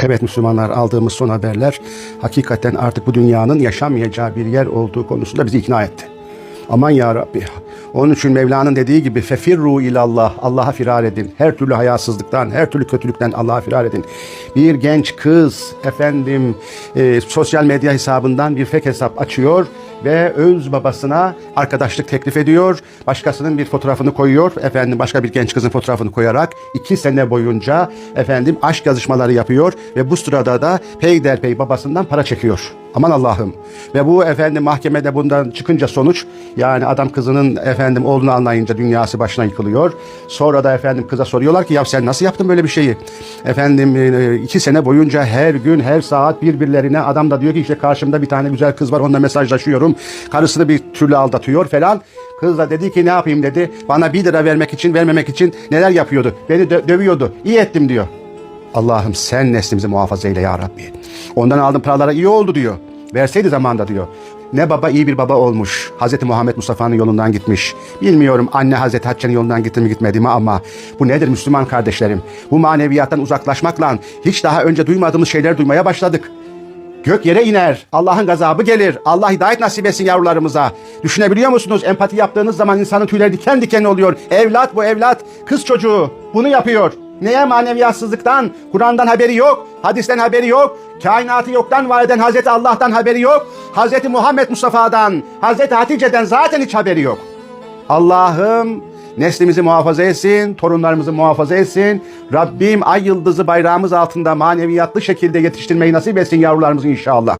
Evet Müslümanlar aldığımız son haberler hakikaten artık bu dünyanın yaşanmayacağı bir yer olduğu konusunda bizi ikna etti. Aman ya Rabbi. Onun için Mevla'nın dediği gibi fefirru ilallah. Allah'a firar edin. Her türlü hayasızlıktan, her türlü kötülükten Allah'a firar edin. Bir genç kız efendim e, sosyal medya hesabından bir fake hesap açıyor ve öz babasına arkadaşlık teklif ediyor. Başkasının bir fotoğrafını koyuyor. Efendim başka bir genç kızın fotoğrafını koyarak iki sene boyunca efendim aşk yazışmaları yapıyor ve bu sırada da peyderpey babasından para çekiyor. Aman Allah'ım. Ve bu efendim mahkemede bundan çıkınca sonuç yani adam kızının efendim oğlunu anlayınca dünyası başına yıkılıyor. Sonra da efendim kıza soruyorlar ki ya sen nasıl yaptın böyle bir şeyi? Efendim e, iki sene boyunca her gün her saat birbirlerine adam da diyor ki işte karşımda bir tane güzel kız var onunla mesajlaşıyorum. Karısını bir türlü aldatıyor falan. Kız da dedi ki ne yapayım dedi. Bana bir lira vermek için vermemek için neler yapıyordu. Beni dö- dövüyordu. İyi ettim diyor. Allah'ım sen neslimizi muhafaza eyle ya Rabbi. Ondan aldığım paralara iyi oldu diyor. Verseydi zamanda diyor. Ne baba iyi bir baba olmuş. Hazreti Muhammed Mustafa'nın yolundan gitmiş. Bilmiyorum anne Hazreti Hatice'nin yolundan gitti mi gitmedi mi ama bu nedir Müslüman kardeşlerim? Bu maneviyattan uzaklaşmakla hiç daha önce duymadığımız şeyler duymaya başladık. Gök yere iner. Allah'ın gazabı gelir. Allah hidayet nasip etsin yavrularımıza. Düşünebiliyor musunuz? Empati yaptığınız zaman insanın tüyleri diken diken oluyor. Evlat bu evlat. Kız çocuğu bunu yapıyor. Neye maneviyatsızlıktan? Kur'an'dan haberi yok. Hadisten haberi yok. Kainatı yoktan var eden Hazreti Allah'tan haberi yok. Hazreti Muhammed Mustafa'dan, Hazreti Hatice'den zaten hiç haberi yok. Allah'ım neslimizi muhafaza etsin, torunlarımızı muhafaza etsin. Rabbim ay yıldızı bayrağımız altında maneviyatlı şekilde yetiştirmeyi nasip etsin yavrularımızı inşallah.